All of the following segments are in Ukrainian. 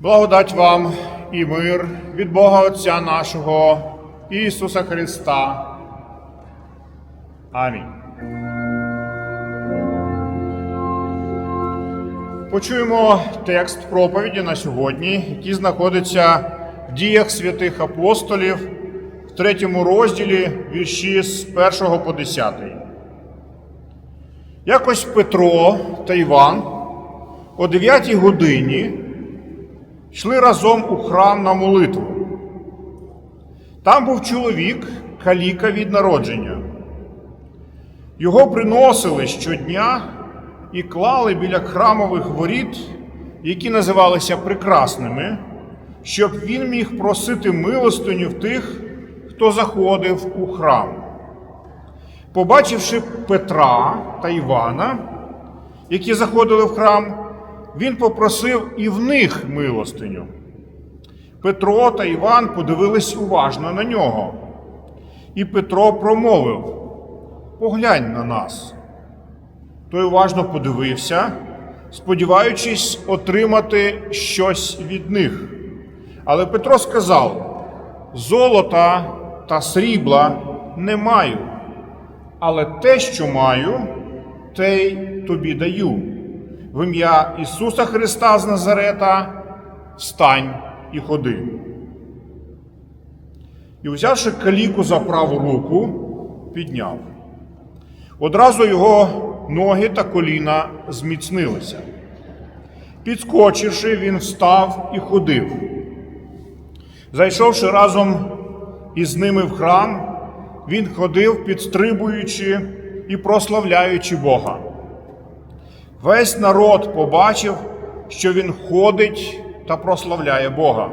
Благодать вам і мир від Бога Отця нашого Ісуса Христа. Амінь. Почуємо текст проповіді на сьогодні, який знаходиться в діях святих апостолів в третьому розділі вірші з 1 по 10. Якось Петро та Іван о 9 годині йшли разом у храм на молитву. Там був чоловік, каліка від народження. Його приносили щодня і клали біля храмових воріт, які називалися прекрасними, щоб він міг просити милостиню в тих, хто заходив у храм. Побачивши Петра та Івана, які заходили в храм, він попросив і в них милостиню. Петро та Іван подивились уважно на нього. І Петро промовив: Поглянь на нас. Той уважно подивився, сподіваючись отримати щось від них. Але Петро сказав: Золота та срібла не маю, але те, що маю, те й тобі даю. В ім'я Ісуса Христа з Назарета встань і ходи. І, взявши каліку за праву руку, підняв. Одразу його ноги та коліна зміцнилися. Підскочивши, він встав і ходив. Зайшовши разом із ними в храм, він ходив, підстрибуючи і прославляючи Бога. Весь народ побачив, що він ходить та прославляє Бога.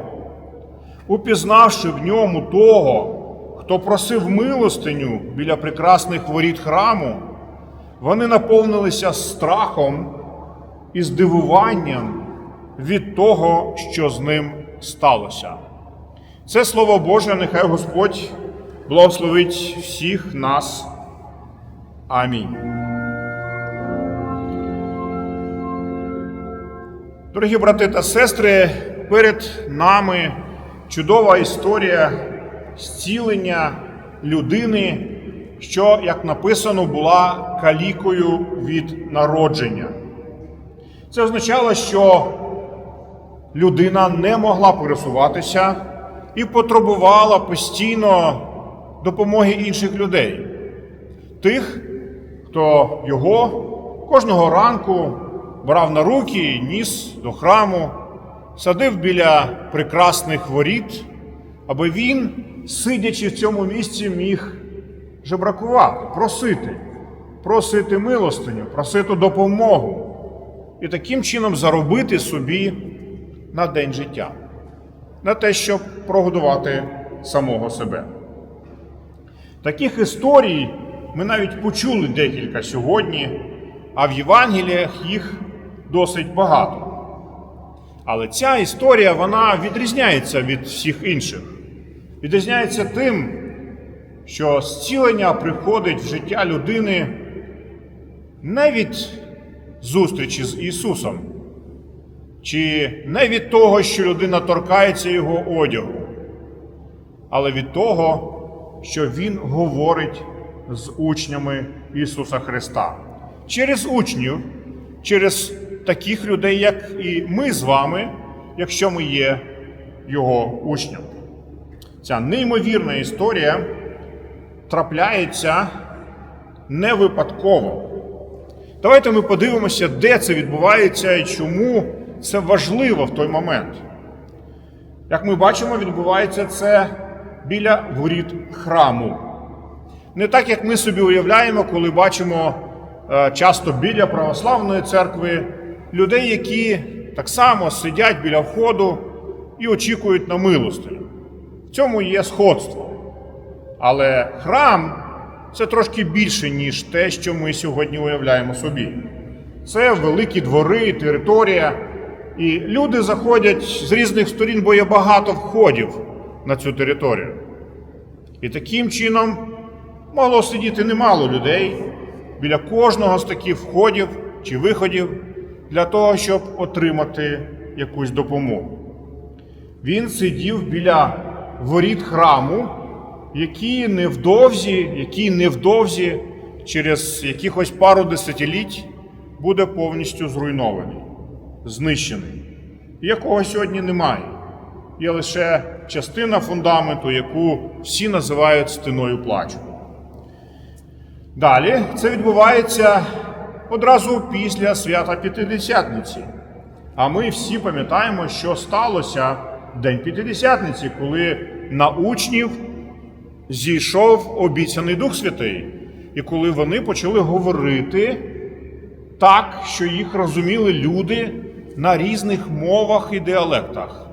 Упізнавши в ньому того, хто просив милостиню біля прекрасних воріт храму, вони наповнилися страхом і здивуванням від того, що з ним сталося. Це слово Боже, нехай Господь благословить всіх нас. Амінь. Дорогі брати та сестри, перед нами чудова історія зцілення людини, що, як написано, була калікою від народження. Це означало, що людина не могла пересуватися і потребувала постійно допомоги інших людей, тих, хто його кожного ранку брав на руки і ніс до храму, садив біля прекрасних воріт, аби він, сидячи в цьому місці, міг жебракувати, просити, просити милостиню, просити допомогу і таким чином заробити собі на день життя, на те, щоб прогодувати самого себе. Таких історій ми навіть почули декілька сьогодні, а в Євангеліях їх досить багато. Але ця історія вона відрізняється від всіх інших. Відрізняється тим, що зцілення приходить в життя людини не від зустрічі з Ісусом, чи не від того, що людина торкається Його одягу, але від того, що Він говорить з учнями Ісуса Христа. Через учнів, через таких людей, як і ми з вами, якщо ми є Його учням. Ця неймовірна історія трапляється не випадково. Давайте ми подивимося, де це відбувається і чому це важливо в той момент. Як ми бачимо, відбувається це біля воріт храму. Не так, як ми собі уявляємо, коли бачимо е, часто біля православної церкви людей, які так само сидять біля входу і очікують на милостиню. В цьому є сходство. Але храм це трошки більше, ніж те, що ми сьогодні уявляємо собі. Це великі двори, територія, і люди заходять з різних сторін, бо є багато входів на цю територію. І таким чином могло сидіти немало людей біля кожного з таких входів чи виходів для того, щоб отримати якусь допомогу. Він сидів біля воріт храму, які невдовзі, який невдовзі, через якихось пару десятиліть буде повністю зруйнований, знищений, якого сьогодні немає. Є лише частина фундаменту, яку всі називають стіною плачу. Далі це відбувається одразу після свята П'ятидесятниці. А ми всі пам'ятаємо, що сталося День П'ятидесятниці, коли на учнів зійшов обіцяний Дух Святий, і коли вони почали говорити так, що їх розуміли люди на різних мовах і діалектах.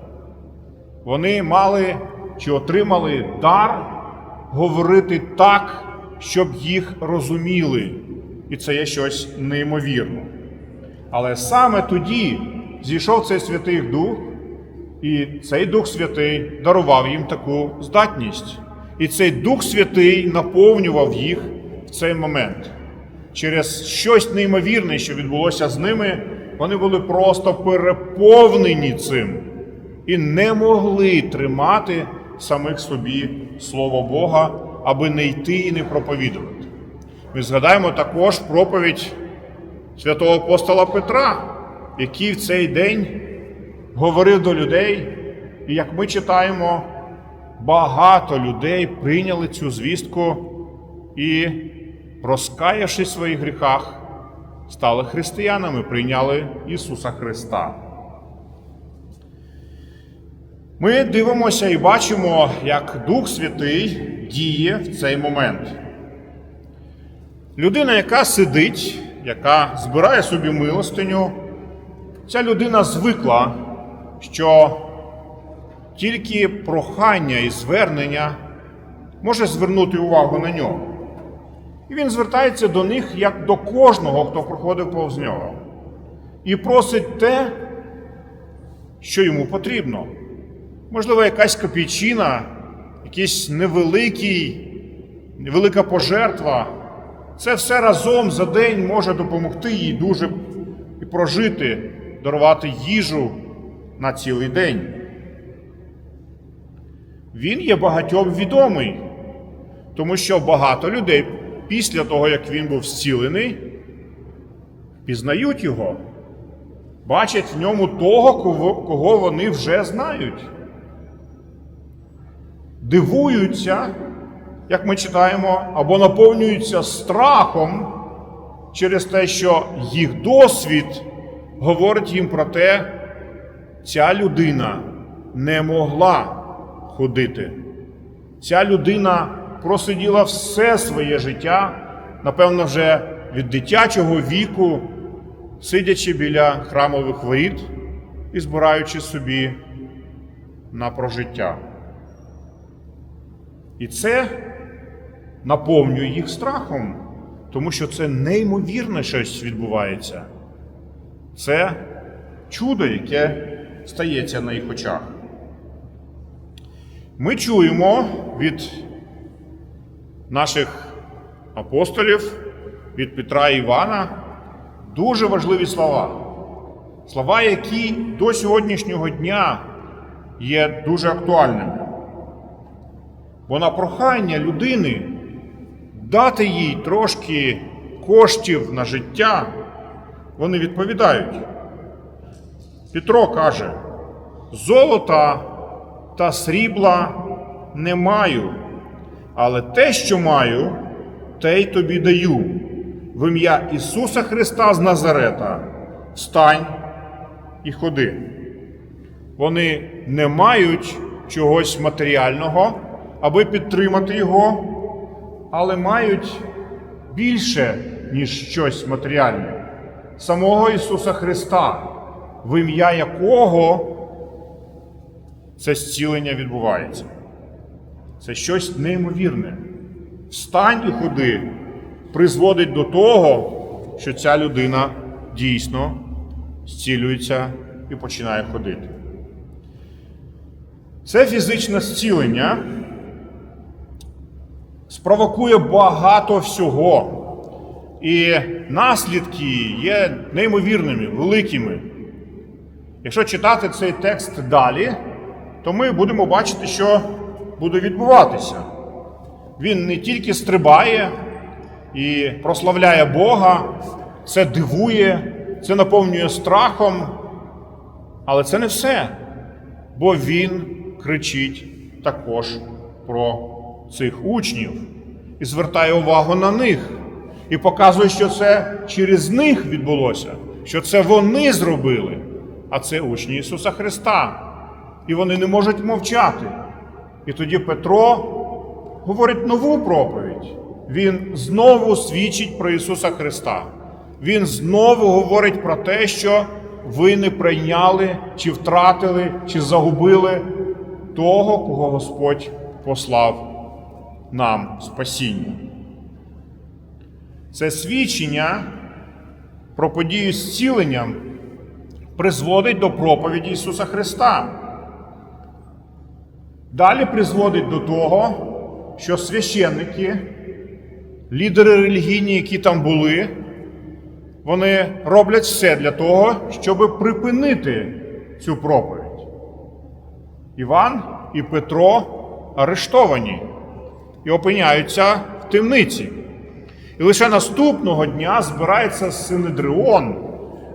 Вони мали чи отримали дар говорити так, щоб їх розуміли. І це є щось неймовірне. Але саме тоді зійшов цей Святий Дух, і цей Дух Святий дарував їм таку здатність. І цей Дух Святий наповнював їх в цей момент. Через щось неймовірне, що відбулося з ними, вони були просто переповнені цим і не могли тримати самих собі Слово Бога, аби не йти і не проповідувати. Ми згадаємо також проповідь святого апостола Петра, який в цей день говорив до людей, і як ми читаємо, багато людей прийняли цю звістку і, розкаявшись в своїх гріхах, стали християнами, прийняли Ісуса Христа. Ми дивимося і бачимо, як Дух Святий діє в цей момент. Людина, яка сидить, яка збирає собі милостиню, ця людина звикла, що тільки прохання і звернення може звернути увагу на нього. І він звертається до них як до кожного, хто проходив повз нього, і просить те, що йому потрібно. Можливо, якась копійчина, якийсь невеликий, невелика пожертва. Це все разом за день може допомогти їй дуже і прожити, дарувати їжу на цілий день. Він є багатьом відомий, тому що багато людей після того, як він був зцілений, пізнають його, бачать в ньому того, кого, вони вже знають. Дивуються, як ми читаємо, або наповнюються страхом через те, що їх досвід говорить їм про те, ця людина не могла ходити. Ця людина просиділа все своє життя, напевно, вже від дитячого віку, сидячи біля храмових воріт і збираючи собі на прожиття. І це наповнює їх страхом, тому що це неймовірне щось відбувається. Це чудо, яке стається на їх очах. Ми чуємо від наших апостолів, від Петра і Івана дуже важливі слова. Слова, які до сьогоднішнього дня є дуже актуальними. Бо на прохання людини дати їй трошки коштів на життя, вони відповідають. Петро каже: золота та срібла не маю, але те, що маю, те й тобі даю. В ім'я Ісуса Христа з Назарета встань і ходи. Вони не мають чогось матеріального, аби підтримати його, але мають більше, ніж щось матеріальне, самого Ісуса Христа, в ім'я якого це зцілення відбувається. Це щось неймовірне. Встань і ходи призводить до того, що ця людина дійсно зцілюється і починає ходити. Це фізичне зцілення спровокує багато всього. І наслідки є неймовірними, великими. Якщо читати цей текст далі, то ми будемо бачити, що буде відбуватися. Він не тільки стрибає і прославляє Бога, це дивує, це наповнює страхом, але це не все. Бо він кричить також про цих учнів і звертає увагу на них, і показує, що це через них відбулося, що це вони зробили, а це учні Ісуса Христа. І вони не можуть мовчати. І тоді Петро говорить нову проповідь. Він знову свідчить про Ісуса Христа. Він знову говорить про те, що ви не прийняли, чи втратили, чи загубили того, кого Господь послав нам спасіння. Це свідчення про подію з зціленням призводить до проповіді Ісуса Христа. Далі призводить до того, що священники, лідери релігійні, які там були, вони роблять все для того, щоб припинити цю проповідь. Іван і Петро арештовані і опиняються в темниці. І лише наступного дня збирається Синедрион,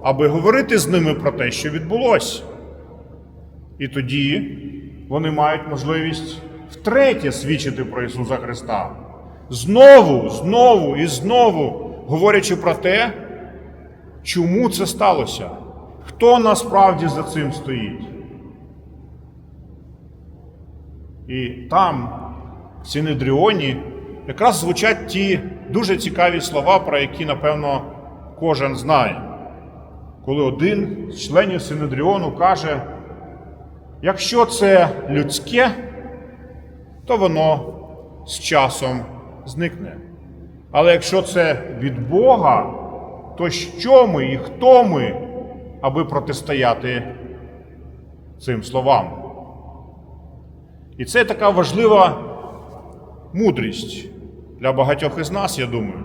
аби говорити з ними про те, що відбулося. І тоді вони мають можливість втретє свідчити про Ісуса Христа. Знову, знову і знову говорячи про те, чому це сталося, хто насправді за цим стоїть. І там, Синедріоні, якраз звучать ті дуже цікаві слова, про які, напевно, кожен знає. Коли один з членів Синедріону каже, якщо це людське, то воно з часом зникне. Але якщо це від Бога, то що ми і хто ми, аби протистояти цим словам? І це така важлива мудрість для багатьох із нас, я думаю.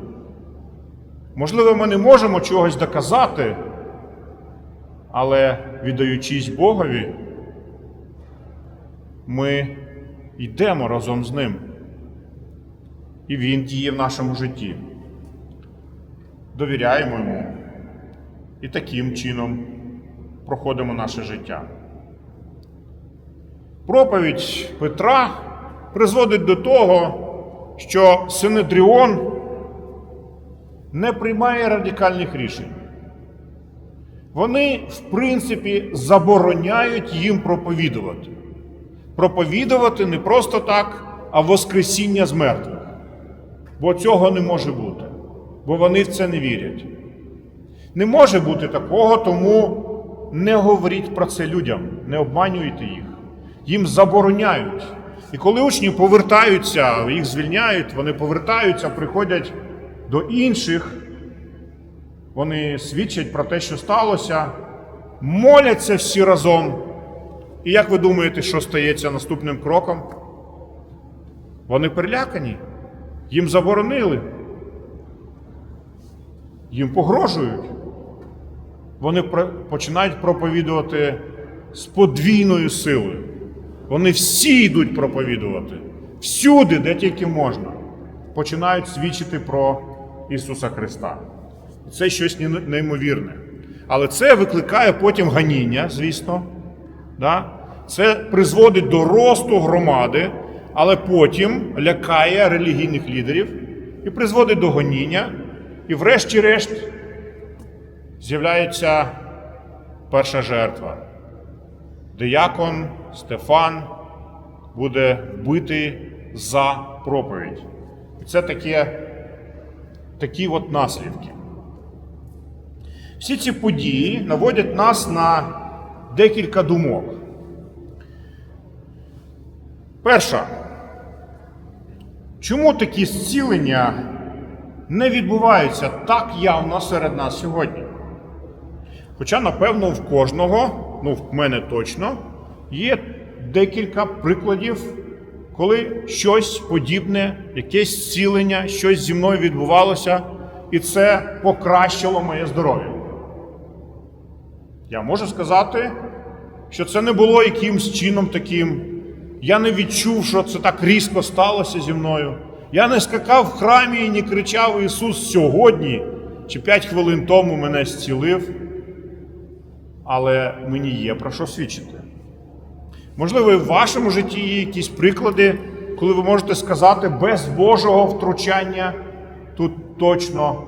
Можливо, ми не можемо чогось доказати, але віддаючись Богові, ми йдемо разом з ним. І Він діє в нашому житті. Довіряємо йому і таким чином проходимо наше життя. Проповідь Петра призводить до того, що Синедріон не приймає радикальних рішень. Вони, в принципі, забороняють їм проповідувати. Проповідувати не просто так, а Воскресіння з мертвих. Бо цього не може бути, бо вони в це не вірять. Не може бути такого, тому не говоріть про це людям, не обманюйте їх. Їм забороняють. І коли учні повертаються, їх звільняють, вони повертаються, приходять до інших, вони свідчать про те, що сталося, моляться всі разом. І як ви думаєте, що стається наступним кроком? Вони перелякані, їм заборонили, їм погрожують. Вони починають проповідувати з подвійною силою. Вони всі йдуть проповідувати всюди, де тільки можна, починають свідчити про Ісуса Христа. Це щось неймовірне. Але це викликає потім ганіння, звісно. Да? Це призводить до росту громади, але потім лякає релігійних лідерів і призводить до гоніння. І, врешті-решт, з'являється перша жертва. Диякон Стефан буде вбитий за проповідь. І це таке, такі от наслідки. Всі ці події наводять нас на декілька думок. Перша. Чому такі зцілення не відбуваються так явно серед нас сьогодні? Хоча, напевно, в кожного, ну в мене точно, є декілька прикладів, коли щось подібне, якесь зцілення, щось зі мною відбувалося, і це покращило моє здоров'я. Я можу сказати, що це не було якимсь чином таким. Я не відчув, що це так різко сталося зі мною. Я не скакав в храмі і не кричав Ісус сьогодні чи п'ять хвилин тому мене зцілив. Але мені є про що свідчити. Можливо, і в вашому житті є якісь приклади, коли ви можете сказати, без Божого втручання тут точно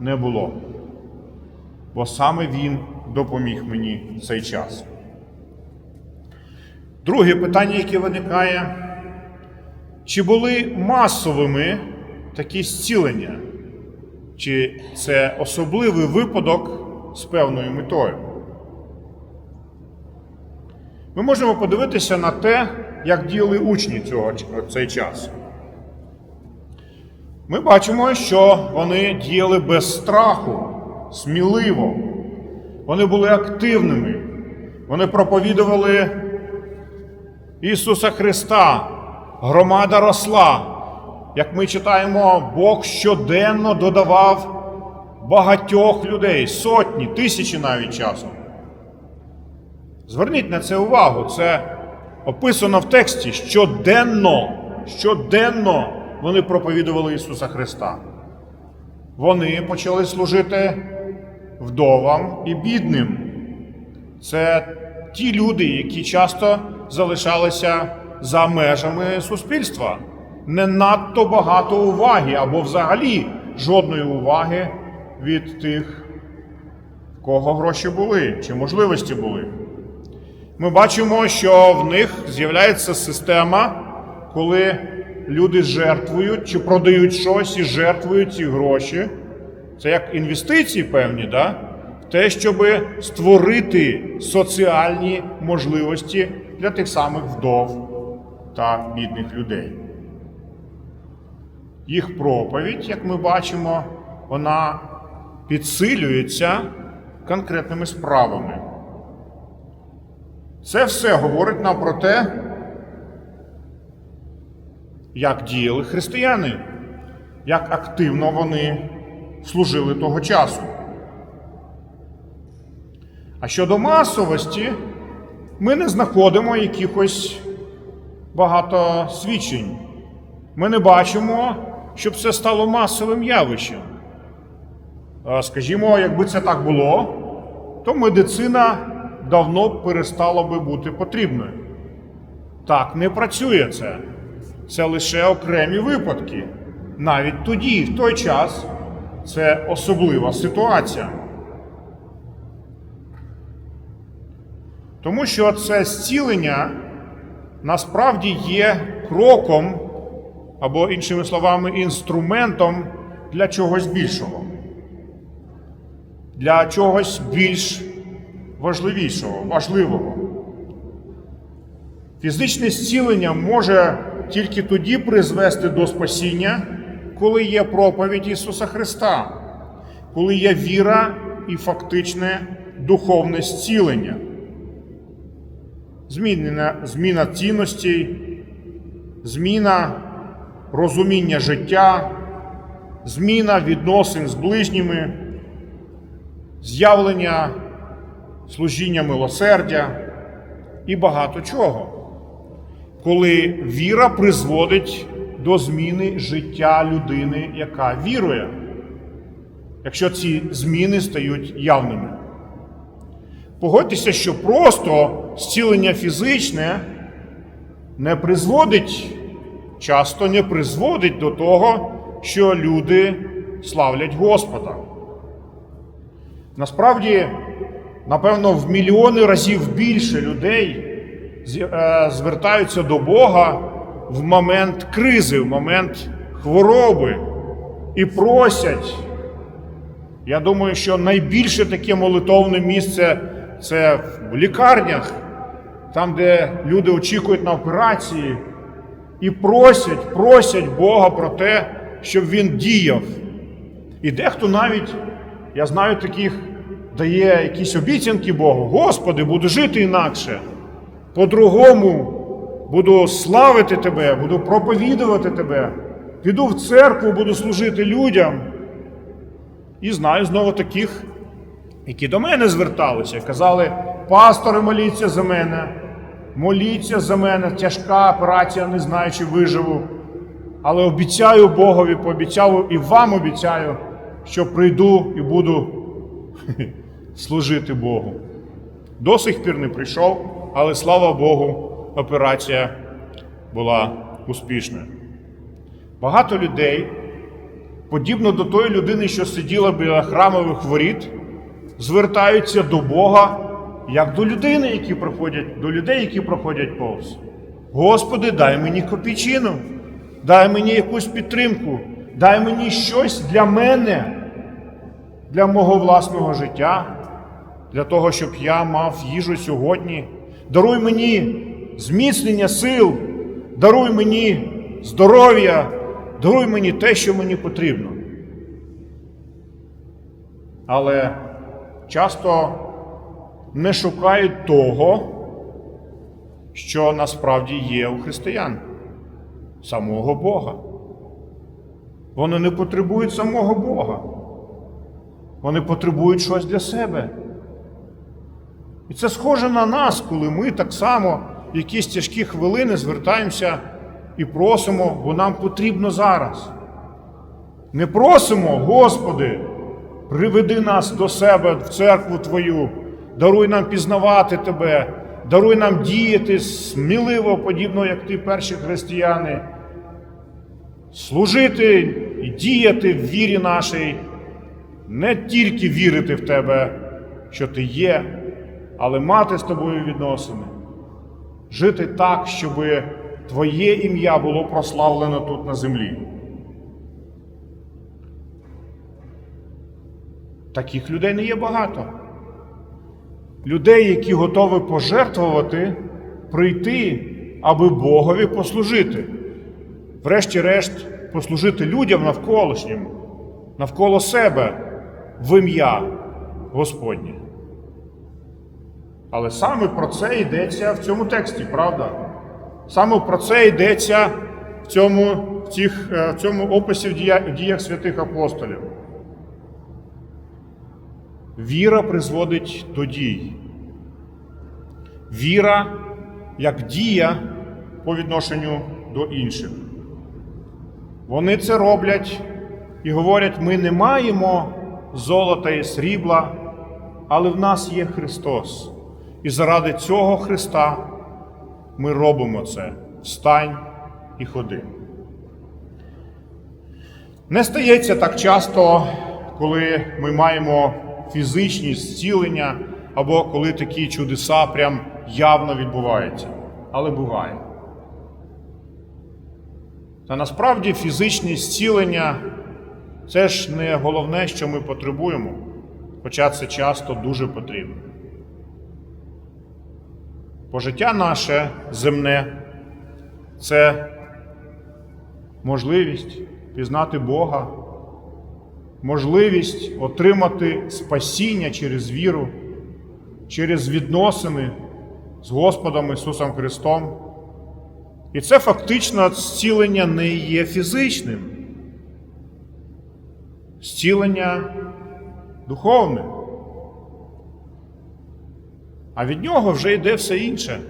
не було. Бо саме Він допоміг мені в цей час. Друге питання, яке виникає, чи були масовими такі зцілення? Чи це особливий випадок з певною метою? Ми можемо подивитися на те, як діяли учні цього, цей час. Ми бачимо, що вони діяли без страху, сміливо. Вони були активними. Вони проповідували Ісуса Христа. Громада росла. Як ми читаємо, Бог щоденно додавав багатьох людей, сотні, тисячі навіть часом. Зверніть на це увагу. Це описано в тексті щоденно, щоденно вони проповідували Ісуса Христа. Вони почали служити вдовам і бідним. Це ті люди, які часто залишалися за межами суспільства. Не надто багато уваги або взагалі жодної уваги від тих, в кого гроші були чи можливості були. Ми бачимо, що в них з'являється система, коли люди жертвують чи продають щось і жертвують ці гроші. Це як інвестиції певні, да? в те, щоб створити соціальні можливості для тих самих вдов та бідних людей. Їх проповідь, як ми бачимо, вона підсилюється конкретними справами. Це все говорить нам про те, як діяли християни, як активно вони служили того часу. А щодо масовості, ми не знаходимо якихось багато свідчень. Ми не бачимо, щоб це стало масовим явищем. Скажімо, якби це так було, то медицина давно перестала би бути потрібною. Так не працює це. Це лише окремі випадки. Навіть тоді, в той час, це особлива ситуація. Тому що це зцілення насправді є кроком, або, іншими словами, інструментом для чогось більшого, для чогось більш важливішого, важливого. Фізичне зцілення може тільки тоді призвести до спасіння, коли є проповідь Ісуса Христа, коли є віра і фактичне духовне зцілення, зміна, зміна цінностей, зміна розуміння життя, зміна відносин з ближніми, з'явлення служіння милосердя і багато чого. Коли віра призводить до зміни життя людини, яка вірує, якщо ці зміни стають явними. Погодьтеся, що просто зцілення фізичне не призводить, часто не призводить до того, що люди славлять Господа. Насправді, напевно, в мільйони разів більше людей е, звертаються до Бога в момент кризи, в момент хвороби і просять. Я думаю, що найбільше таке молитовне місце це в лікарнях, там, де люди очікують на операції, і просять, просять Бога про те, щоб він діяв. І дехто навіть, я знаю таких, дає якісь обіцянки Богу, Господи, буду жити інакше. По-другому буду славити Тебе, буду проповідувати Тебе, піду в церкву, буду служити людям. І знаю знову таких, які до мене зверталися, казали, пастори, моліться за мене, моліться за мене, тяжка операція, не знаю, чи виживу. Але обіцяю Богові, пообіцяю і вам обіцяю, що прийду і буду служити Богу. До сих пір не прийшов, але слава Богу, операція була успішною. Багато людей, подібно до тої людини, що сиділа біля храмових воріт, звертаються до Бога як до людини, які проходять, до людей, які проходять повз. Господи, дай мені копійчину, дай мені якусь підтримку, дай мені щось для мене, для мого власного життя, для того, щоб я мав їжу сьогодні. Даруй мені зміцнення сил, даруй мені здоров'я, даруй мені те, що мені потрібно. Але часто не шукають того, що насправді є у християн самого Бога. Вони не потребують самого Бога. Вони потребують щось для себе. І це схоже на нас, коли ми так само в якісь тяжкі хвилини звертаємося і просимо, бо нам потрібно зараз. Не просимо, Господи, приведи нас до себе в церкву Твою, даруй нам пізнавати Тебе, даруй нам діяти сміливо, подібно, як Ти, перші християни, служити і діяти в вірі нашій, не тільки вірити в Тебе, що Ти є, але мати з тобою відносини, жити так, щоб Твоє ім'я було прославлено тут на землі. Таких людей не є багато. Людей, які готові пожертвувати, прийти, аби Богові послужити. Врешті-решт, послужити людям навколишнім, навколо себе в ім'я Господнє. Але саме про це йдеться в цьому тексті, правда? Саме про це йдеться в цьому, в цих, е, в цьому описі в діях, в діях святих апостолів. Віра призводить до дій. Віра як дія по відношенню до інших. Вони це роблять і говорять: ми не маємо золота і срібла, але в нас є Христос. І заради цього Христа ми робимо це. Встань і ходи. Не стається так часто, коли ми маємо фізичні зцілення, або коли такі чудеса прям явно відбуваються. Але буває. Та насправді фізичні зцілення це ж не головне, що ми потребуємо, хоча це часто дуже потрібно. Бо життя наше земне це можливість пізнати Бога, можливість отримати спасіння через віру, через відносини з Господом Ісусом Христом. І це фактично зцілення не є фізичним. Зцілення духовне. А від нього вже йде все інше.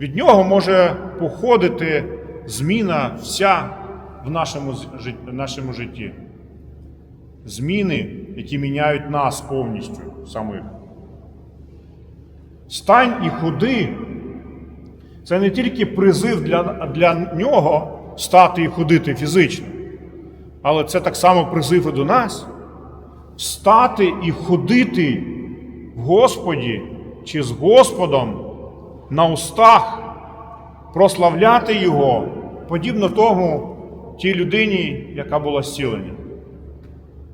Від нього може походити зміна вся в нашому, в нашому житті. Зміни, які міняють нас повністю самих. Стань і ходи. Це не тільки призив для, для нього стати і ходити фізично, але це так само призив і до нас стати і ходити в Господі чи з Господом на устах, прославляти Його, подібно тому тій людині, яка була зцілена.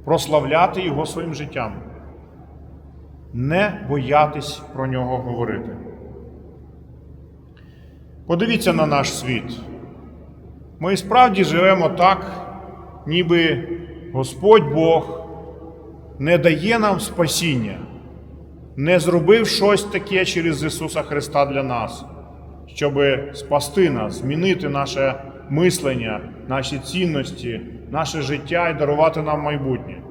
Прославляти Його своїм життям, не боятись про нього говорити. Подивіться на наш світ. Ми справді живемо так, ніби Господь Бог не дає нам спасіння, не зробив щось таке через Ісуса Христа для нас, щоб спасти нас, змінити наше мислення, наші цінності, наше життя і дарувати нам майбутнє.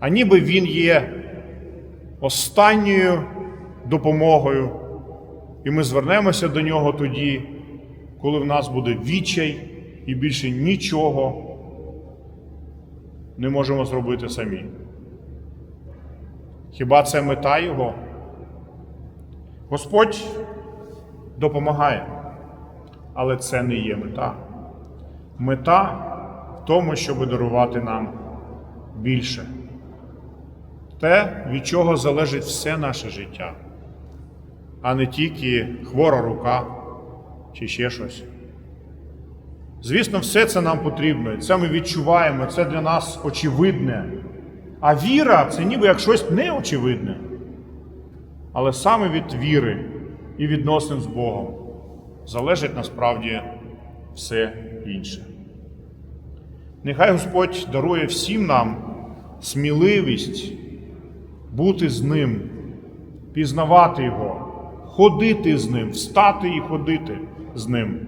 А ніби Він є останньою допомогою, і ми звернемося до нього тоді, коли в нас буде відчай і більше нічого не можемо зробити самі. Хіба це мета Його? Господь допомагає, але це не є мета. Мета в тому, щоб дарувати нам більше. Те, від чого залежить все наше життя, а не тільки хвора рука чи ще щось. Звісно, все це нам потрібно, це ми відчуваємо, це для нас очевидне. А віра це ніби як щось неочевидне. Але саме від віри і відносин з Богом залежить насправді все інше. Нехай Господь дарує всім нам сміливість бути з Ним, пізнавати Його, ходити з Ним, встати і ходити з Ним,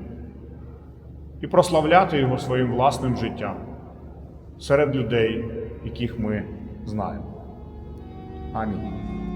і прославляти Його своїм власним життям серед людей, яких ми знаємо. Амінь.